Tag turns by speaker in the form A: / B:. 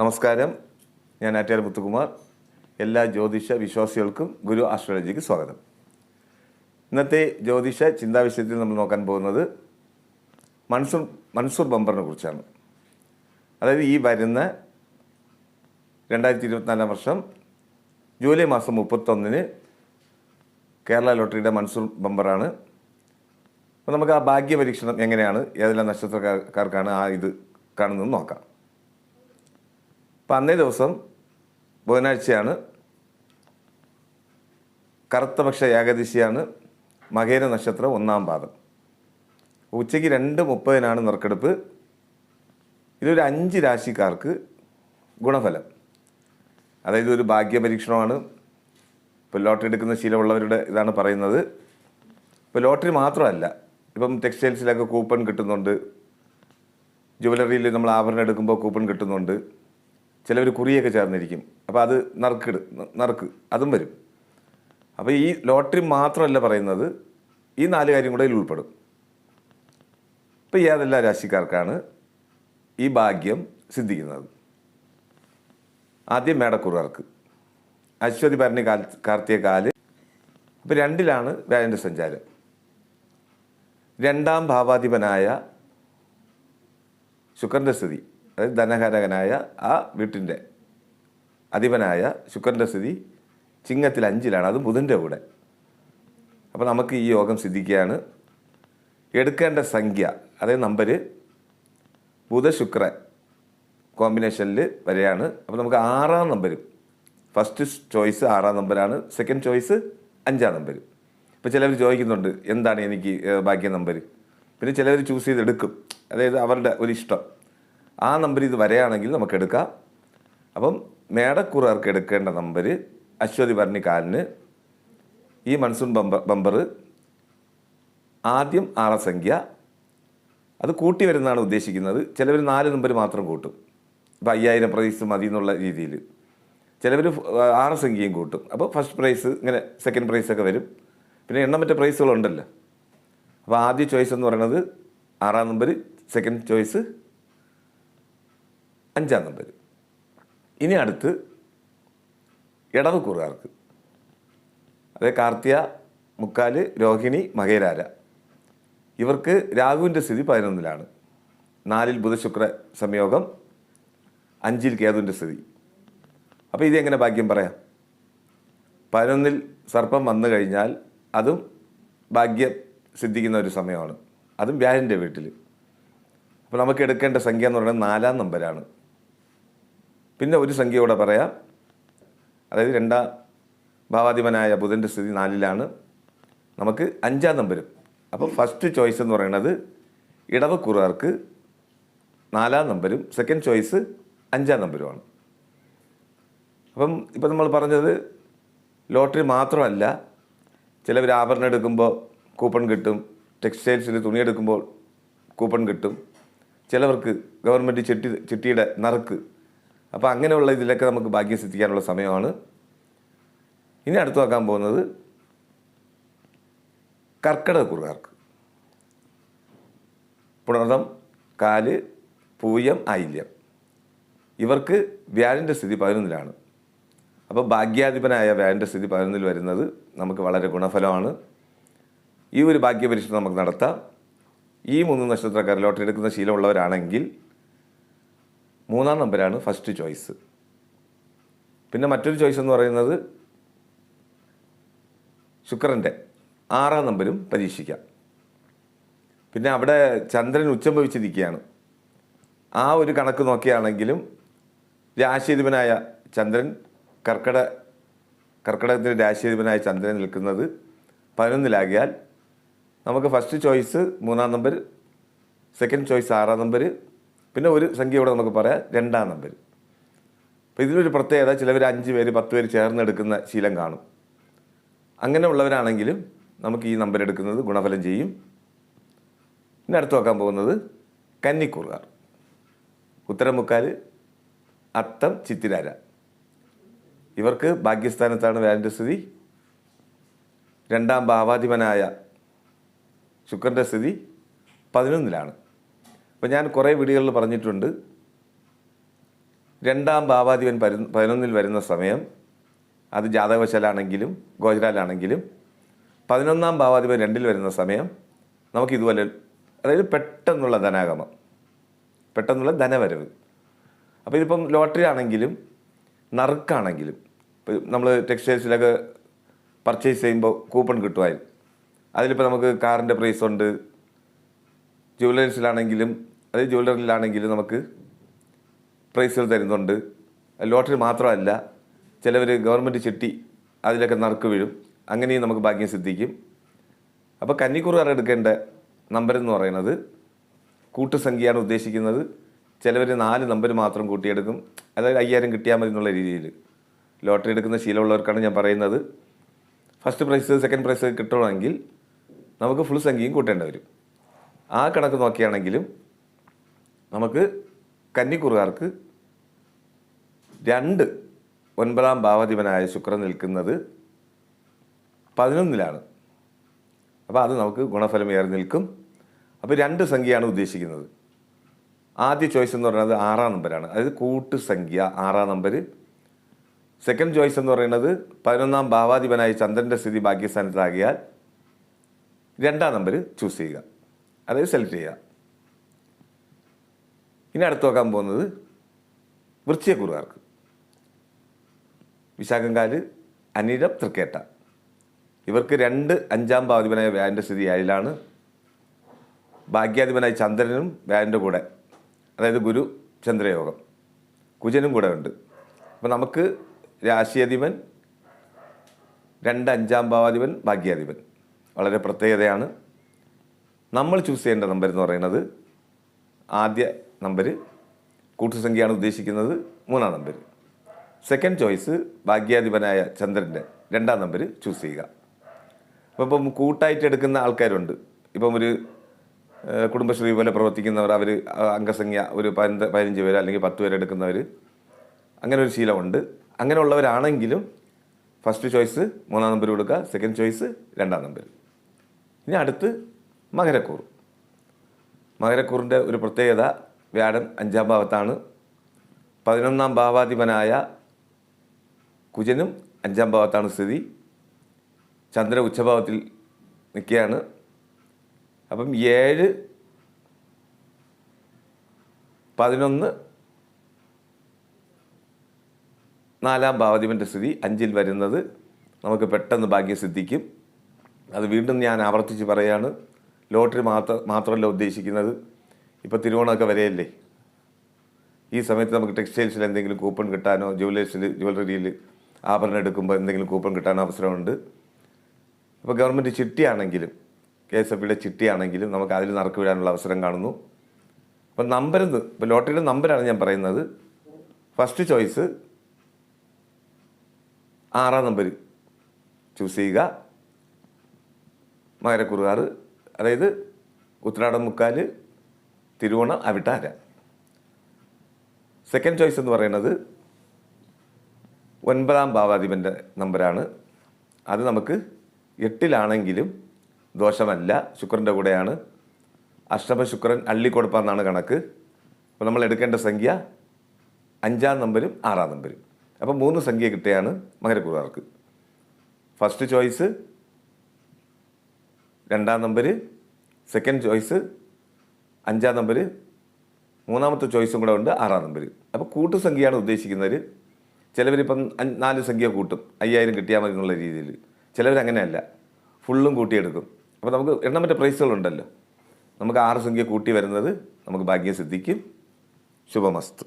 A: നമസ്കാരം. ഞാൻ ആറ്റാർ മുത്തുകുമാർ. എല്ലാ ജ്യോതിഷ വിശ്വാസികൾക്കും ഗുരു ആസ്ട്രോളജിക്ക് സ്വാഗതം. ഇന്നത്തെ ജ്യോതിഷ ചിന്താ വിഷയത്തിൽ നമ്മൾ നോക്കാൻ പോകുന്നത് മൺസൂർ മൺസൂർ ബമ്പറിനെ കുറിച്ചാണ്. അതായത് ഈ വരുന്ന രണ്ടായിരത്തി ഇരുപത്തിനാലാം വർഷം ജൂലൈ മാസം മുപ്പത്തൊന്നിന് കേരള ലോട്ടറിയുടെ മൺസൂർ ബമ്പറാണ്. അപ്പോൾ നമുക്ക് ആ ഭാഗ്യ പരീക്ഷണം എങ്ങനെയാണ്? ഏതെല്ലാം നക്ഷത്രക്കാർക്കാണ് ആ ഇത് കാണുന്നത് നോക്കാം. അപ്പം അന്നേ ദിവസം ബുധനാഴ്ചയാണ് കറുത്തപക്ഷ ഏകദശിയാണ് മകേര നക്ഷത്രം ഒന്നാം പാദം. ഉച്ചയ്ക്ക് രണ്ട് മുപ്പതിനാണ് നറുക്കെടുപ്പ്. ഇതൊരു അഞ്ച് രാശിക്കാർക്ക് ഗുണഫലം. അതായത് ഒരു ഭാഗ്യ പരീക്ഷണമാണ് ഇപ്പോൾ ലോട്ടറി എടുക്കുന്ന ശീലമുള്ളവരുടെ ഇതാണ് പറയുന്നത്. ഇപ്പോൾ ലോട്ടറി മാത്രമല്ല ഇപ്പം ടെക്സ്റ്റൈൽസിലൊക്കെ കൂപ്പൺ കിട്ടുന്നുണ്ട്. ജുവലറിയിൽ നമ്മൾ ആഭരണം എടുക്കുമ്പോൾ കൂപ്പൺ കിട്ടുന്നുണ്ട്. ചിലവർ കുറിയൊക്കെ ചേർന്നിരിക്കും. അപ്പോൾ അത് നറുക്കിട് നറുക്ക് അതും വരും. അപ്പോൾ ഈ ലോട്ടറി മാത്രമല്ല പറയുന്നത് ഈ നാല് കാര്യം കൂടെ ഉൾപ്പെടും. ഇപ്പോൾ ഏതെല്ലാം രാശിക്കാർക്കാണ് ഈ ഭാഗ്യം സിദ്ധിക്കുന്നത്? ആദ്യം മേടക്കുറുകാർക്ക്. അശ്വതി ഭരണി കാൽ കാർത്തിക കാൽ. അപ്പോൾ രണ്ടിലാണ് വ്യാഴന്റെ സഞ്ചാരം. രണ്ടാം ഭാവാധിപനായ ശുക്രന്റെ സ്ഥിതി. അതായത് ധനകാരകനായ ആ വീട്ടിന്റെ അധിപനായ ശുക്രന്റെ സ്ഥിതി ചിങ്ങത്തിൽ അഞ്ചിലാണ് അത് ബുധന്റെ കൂടെ. അപ്പോൾ നമുക്ക് ഈ യോഗം സിദ്ധിക്കുകയാണ്. എടുക്കേണ്ട സംഖ്യ അതായത് നമ്പർ ബുധ ശുക്ര കോമ്പിനേഷനിൽ വരെയാണ്. അപ്പോൾ നമുക്ക് ആറാം നമ്പർ ഫസ്റ്റ് ചോയ്സ് ആറാം നമ്പറാണ് സെക്കൻഡ് ചോയ്സ് അഞ്ചാം നമ്പർ ഇപ്പോൾ ചിലവർ ചോദിക്കുന്നുണ്ട് എന്താണ് എനിക്ക് ബാക്കി നമ്പർ പിന്നെ ചിലവർ ചൂസ് ചെയ്തെടുക്കും. അതായത് അവരുടെ ഒരു ഇഷ്ടം ആ നമ്പർ ഇത് വരെയാണെങ്കിൽ നമുക്ക് എടുക്കാം. അപ്പം മേടക്കുറാർക്ക് എടുക്കേണ്ട നമ്പർ അശ്വതി ഭരണി കാലിന് ഈ മൺസൂൺ ബമ്പർ ബമ്പർ ആദ്യം ആറാം സംഖ്യ അത് കൂട്ടി വരുന്നതാണ് ഉദ്ദേശിക്കുന്നത്. ചിലവർ നാല് നമ്പർ മാത്രം കൂട്ടും. ഇപ്പോൾ അയ്യായിരം പ്രൈസ് മതി എന്നുള്ള രീതിയിൽ. ചിലവർ ആറ് സംഖ്യയും കൂട്ടും. അപ്പോൾ ഫസ്റ്റ് പ്രൈസ് ഇങ്ങനെ സെക്കൻഡ് പ്രൈസ് ഒക്കെ വരും. പിന്നെ എണ്ണം മറ്റേ പ്രൈസുകളുണ്ടല്ലോ. അപ്പോൾ ആദ്യ ചോയ്സ് എന്ന് പറയുന്നത് ആറാം നമ്പർ സെക്കൻഡ് ചോയ്സ് അഞ്ചാം നമ്പർ ഇനി അടുത്ത് ഇടവ് കുറുകാർക്ക്. അതായത് കാർത്തിക മുക്കാൽ രോഹിണി മകേരാര ഇവർക്ക് രാഹുവിന്റെ സ്ഥിതി പതിനൊന്നിലാണ്. നാലിൽ ബുധശുക്ര സംയോഗം അഞ്ചിൽ കേതുവിന്റെ സ്ഥിതി. അപ്പോൾ ഇതെങ്ങനെ ഭാഗ്യം പറയാം? പതിനൊന്നിൽ സർപ്പം വന്നു കഴിഞ്ഞാൽ അതും ഭാഗ്യം സിദ്ധിക്കുന്ന ഒരു സമയമാണ്. അതും വ്യാഴന്റെ വീട്ടിൽ അപ്പോൾ നമുക്ക് എടുക്കേണ്ട സംഖ്യ എന്ന് പറയുന്നത് നാലാം നമ്പരാണ്. പിന്നെ ഒരു സംഖ്യ കൂടെ പറയാം. അതായത് രണ്ടാം ഭാവാധിപനായ ബുധന്റെ സ്ഥിതി നാലിലാണ്. നമുക്ക് അഞ്ചാം നമ്പരും. അപ്പോൾ ഫസ്റ്റ് ചോയ്സ് എന്ന് പറയുന്നത് ഇടവക്കുറുകാർക്ക് നാലാം നമ്പരും സെക്കൻഡ് ചോയ്സ് അഞ്ചാം നമ്പരുമാണ്. അപ്പം ഇപ്പം നമ്മൾ പറഞ്ഞത് ലോട്ടറി മാത്രമല്ല ചിലവർ ആഭരണം എടുക്കുമ്പോൾ കൂപ്പൺ കിട്ടും ടെക്സ്റ്റൈൽസിൽ തുണിയെടുക്കുമ്പോൾ കൂപ്പൺ കിട്ടും. ചിലവർക്ക് ഗവൺമെന്റ് ചിട്ടി ചിട്ടിയുടെ നറുക്ക് അപ്പോൾ അങ്ങനെയുള്ള ഇതിലൊക്കെ നമുക്ക് ഭാഗ്യം സിദ്ധിക്കാനുള്ള സമയമാണ്. ഇനി അടുത്ത് നോക്കാൻ പോകുന്നത് കർക്കിടകക്കുറുകാർക്ക് പുണർദം കാൽ പൂയം ആയില്യം ഇവർക്ക് വ്യാഴന്റെ സ്ഥിതി പതിനൊന്നിലാണ്. അപ്പോൾ ഭാഗ്യാധിപനായ വ്യാഴന്റെ സ്ഥിതി പതിനൊന്നിൽ വരുന്നത് നമുക്ക് വളരെ ഗുണഫലമാണ്. ഈ ഒരു ഭാഗ്യപരീക്ഷണം നമുക്ക് നടത്താം. ഈ മൂന്ന് നക്ഷത്രക്കാർ ലോട്ടറി എടുക്കുന്ന ശീലമുള്ളവരാണെങ്കിൽ മൂന്നാം നമ്പരാണ് ഫസ്റ്റ് ചോയ്സ് പിന്നെ മറ്റൊരു ചോയ്സ് എന്ന് പറയുന്നത് ശുക്രന്റെ ആറാം നമ്പരും പരീക്ഷിക്കാം. പിന്നെ അവിടെ ചന്ദ്രൻ ഉച്ചം ഭവിച്ചിരിക്കുകയാണ്. ആ ഒരു കണക്ക് നോക്കിയാണെങ്കിലും രാശിയധിപനായ ചന്ദ്രൻ കർക്കട കർക്കടകത്തിന്റെ രാശിയധിപനായ ചന്ദ്രൻ നിൽക്കുന്നത് പതിനൊന്നിലാകിയാൽ നമുക്ക് ഫസ്റ്റ് ചോയ്സ് മൂന്നാം നമ്പർ സെക്കൻഡ് ചോയ്സ് ആറാം നമ്പർ പിന്നെ ഒരു സംഖ്യ ഇവിടെ നമുക്ക് പറയാം രണ്ടാം നമ്പർ അപ്പോൾ ഇതിനൊരു പ്രത്യേകത ചിലവർ അഞ്ച് പേര് പത്ത് പേര് ചേർന്നെടുക്കുന്ന ശീലം കാണും. അങ്ങനെ ഉള്ളവരാണെങ്കിലും നമുക്ക് ഈ നമ്പർ എടുക്കുന്നത് ഗുണഫലം ചെയ്യും. ഇനി അടുത്ത് നോക്കാൻ പോകുന്നത് കന്നിക്കൂറുകാർ. ഉത്തരമുക്കാൽ അത്തം ചിത്തിരാര. ഇവർക്ക് ഭാഗ്യസ്ഥാനത്താണ് വ്യാഴന്റെ സ്ഥിതി. രണ്ടാം ഭാവാധിപനായ ശുക്രന്റെ സ്ഥിതി പതിനൊന്നിലാണ്. അപ്പോൾ ഞാൻ കുറേ വീഡിയോകളിൽ പറഞ്ഞിട്ടുണ്ട്. രണ്ടാം ഭാവാധിപൻ പരു പതിനൊന്നിൽ വരുന്ന സമയം അത് ജാതകവശാലാണെങ്കിലും ഗോചരാലാണെങ്കിലും പതിനൊന്നാം ഭാവാധിപൻ രണ്ടിൽ വരുന്ന സമയം നമുക്ക് ഇതുപോലെ അതായത് പെട്ടെന്നുള്ള ധനാഗമം പെട്ടെന്നുള്ള ധനവരവ്. അപ്പോൾ ഇതിപ്പം ലോട്ടറി ആണെങ്കിലും നറുക്കാണെങ്കിലും ഇപ്പോൾ നമ്മൾ ടെക്സ്റ്റൈൽസിലൊക്കെ പർച്ചേസ് ചെയ്യുമ്പോൾ കൂപ്പൺ കിട്ടുമായിരുന്നു അതിലിപ്പോൾ നമുക്ക് കാറിന്റെ പ്രൈസ് ഉണ്ട്. ജുവലറീസിലാണെങ്കിലും അതായത് ജുവലറിയിലാണെങ്കിലും നമുക്ക് പ്രൈസുകൾ തരുന്നുണ്ട്. ലോട്ടറി മാത്രമല്ല ചിലവർ ഗവൺമെന്റ് ചിട്ടി അതിലൊക്കെ നറുക്ക് വീഴും. അങ്ങനെയും നമുക്ക് ഭാഗ്യം സിദ്ധിക്കും. അപ്പോൾ കന്നിക്കുറുകാർ എടുക്കേണ്ട നമ്പർ എന്ന് പറയുന്നത് കൂട്ടുസംഖ്യയാണ് ഉദ്ദേശിക്കുന്നത്. ചിലവർ നാല് നമ്പർ മാത്രം കൂട്ടിയെടുക്കും. അതായത് അയ്യായിരം കിട്ടിയാൽ മതി എന്നുള്ള രീതിയിൽ. ലോട്ടറി എടുക്കുന്ന ശീലമുള്ളവർക്കാണ് ഞാൻ പറയുന്നത്. ഫസ്റ്റ് പ്രൈസ് സെക്കൻഡ് പ്രൈസ് കിട്ടണമെങ്കിൽ നമുക്ക് ഫുൾ സംഖ്യയും കൂട്ടേണ്ടി വരും. ആ കണക്ക് നോക്കിയാണെങ്കിലും നമുക്ക് കന്നിക്കുറുകാർക്ക് രണ്ട് ഒൻപതാം ഭാവാധിപനായ ശുക്രൻ നിൽക്കുന്നത് പതിനൊന്നിലാണ്. അപ്പോൾ അത് നമുക്ക് ഗുണഫലം ഏറെ നിൽക്കും. അപ്പോൾ രണ്ട് സംഖ്യയാണ് ഉദ്ദേശിക്കുന്നത്. ആദ്യ ചോയ്സ് എന്ന് പറയുന്നത് ആറാം നമ്പറാണ് അതായത് കൂട്ടുസംഖ്യ ആറാം നമ്പർ. സെക്കൻഡ് ചോയ്സ് എന്ന് പറയുന്നത് പതിനൊന്നാം ഭാവാധിപനായ ചന്ദ്രന്റെ സ്ഥിതി ഭാഗ്യസ്ഥാനത്താകിയാൽ രണ്ടാം നമ്പർ ചൂസ് ചെയ്യുക. അതായത് സെലക്ട് ചെയ്യുക ഇനി അടുത്ത് നോക്കാൻ പോകുന്നത് വൃശ്ചികക്കുറുകാർക്ക്. വിശാഖങ്കാൽ അനിരം തൃക്കേട്ട. ഇവർക്ക് രണ്ട് അഞ്ചാം ഭാവാധിപനായ വ്യാഴന്റെ സ്ഥിതി ഏഴിലാണ് ഭാഗ്യാധിപനായ ചന്ദ്രനും വ്യാഴന്റെ കൂടെ അതായത് ഗുരു ചന്ദ്രയോഗം. കുജനും കൂടെ ഉണ്ട്. അപ്പോൾ നമുക്ക് രാശിയധിപൻ രണ്ട് അഞ്ചാം ഭാവാധിപൻ ഭാഗ്യാധിപൻ. വളരെ പ്രത്യേകതയാണ്. നമ്മൾ ചൂസ് ചെയ്യേണ്ട നമ്പർ എന്ന് പറയുന്നത് ആദ്യ നമ്പർ കൂട്ടുസംഖ്യയാണ് ഉദ്ദേശിക്കുന്നത് മൂന്നാം നമ്പർ സെക്കൻഡ് ചോയ്സ് ഭാഗ്യാധിപനായ ചന്ദ്രന്റെ രണ്ടാം നമ്പർ ചൂസ് ചെയ്യുക. അപ്പോൾ ഇപ്പം കൂട്ടായിട്ട് എടുക്കുന്ന ആൾക്കാരുണ്ട്. ഇപ്പം ഒരു കുടുംബശ്രീ പോലെ പ്രവർത്തിക്കുന്നവർ അവർ അംഗസംഖ്യ ഒരു പതിനഞ്ച് പതിനഞ്ച് പേര് അല്ലെങ്കിൽ പത്ത് പേര് എടുക്കുന്നവർ അങ്ങനെ ഒരു ശീലമുണ്ട്. അങ്ങനെയുള്ളവരാണെങ്കിലും ഫസ്റ്റ് ചോയ്സ് മൂന്നാം നമ്പർ കൊടുക്കുക സെക്കൻഡ് ചോയ്സ് രണ്ടാം നമ്പർ ഇനി അടുത്ത് മകരക്കൂർ. മകരക്കൂറിന്റെ ഒരു പ്രത്യേകത വ്യാഴം അഞ്ചാം ഭാവത്താണ്. പതിനൊന്നാം ഭാവാധിപനായ കുജനും അഞ്ചാം ഭാവത്താണ് സ്ഥിതി. ചന്ദ്ര ഉച്ചഭാവത്തിൽ നിൽക്കുകയാണ്. അപ്പം ഏഴ് പതിനൊന്ന് നാലാം ഭാവാധിപന്റെ സ്ഥിതി അഞ്ചിൽ വരുന്നത് നമുക്ക് പെട്ടെന്ന് ഭാഗ്യം സിദ്ധിക്കും. അത് വീണ്ടും ഞാൻ ആവർത്തിച്ച് പറയാണ് ലോട്ടറി മാത്ര മാത്രമല്ല ഉദ്ദേശിക്കുന്നത് ഇപ്പോൾ തിരുവോണമൊക്കെ വരെയല്ലേ? ഈ സമയത്ത് നമുക്ക് ടെക്സ്റ്റൈൽസിൽ എന്തെങ്കിലും കൂപ്പൺ കിട്ടാനോ ജുവലേഴ്സിൽ ജ്വല്ലറിയിൽ ആഭരണം എടുക്കുമ്പോൾ എന്തെങ്കിലും കൂപ്പൺ കിട്ടാനോ അവസരമുണ്ട്. ഇപ്പോൾ ഗവൺമെന്റ് ചിട്ടിയാണെങ്കിലും കെ എസ് എഫ് ബിയുടെ ചിട്ടിയാണെങ്കിലും നമുക്ക് അതിൽ നറുക്ക് വിടാനുള്ള അവസരം കാണുന്നു. അപ്പോൾ നമ്പരെന്ന് ഇപ്പോൾ ലോട്ടറിയുടെ നമ്പരാണ് ഞാൻ പറയുന്നത്. ഫസ്റ്റ് ചോയ്സ് ആറാം നമ്പർ ചൂസ് ചെയ്യുക. മകരക്കുറുകാർ അതായത് ഉത്രാടം മുക്കാൽ തിരുവോണം അവിട്ടാര. സെക്കൻഡ് ചോയ്സ് എന്ന് പറയുന്നത് ഒൻപതാം ഭാവാധിപന്റെ നമ്പറാണ് അത് നമുക്ക് എട്ടിലാണെങ്കിലും ദോഷമല്ല. ശുക്രന്റെ കൂടെയാണ്. അഷ്ടമ ശുക്രൻ അള്ളിക്കൊടുപ്പാന്നാണ് കണക്ക്. അപ്പോൾ നമ്മൾ എടുക്കേണ്ട സംഖ്യ അഞ്ചാം നമ്പരും ആറാം നമ്പരും. അപ്പോൾ മൂന്ന് സംഖ്യ കിട്ടിയാണ് മകരക്കുറുകാർക്ക്. ഫസ്റ്റ് ചോയ്സ് രണ്ടാം നമ്പർ സെക്കൻഡ് ചോയ്സ് അഞ്ചാം നമ്പർ മൂന്നാമത്തെ ചോയ്സും കൂടെ ഉണ്ട് ആറാം നമ്പർ അപ്പോൾ കൂട്ടുസംഖ്യയാണ് ഉദ്ദേശിക്കുന്നത്. ചിലവരിപ്പം നാല് സംഖ്യ കൂട്ടും അയ്യായിരം കിട്ടിയാൽ മതി എന്നുള്ള രീതിയിൽ ചിലവർ അങ്ങനെയല്ല ഫുള്ളും കൂട്ടിയെടുക്കും. അപ്പോൾ നമുക്ക് എണ്ണമറ്റ പ്രൈസുകളുണ്ടല്ലോ നമുക്ക് ആറ് സംഖ്യ കൂട്ടി വരുന്നത് നമുക്ക് ഭാഗ്യം സിദ്ധിക്കും ശുഭമസ്തു.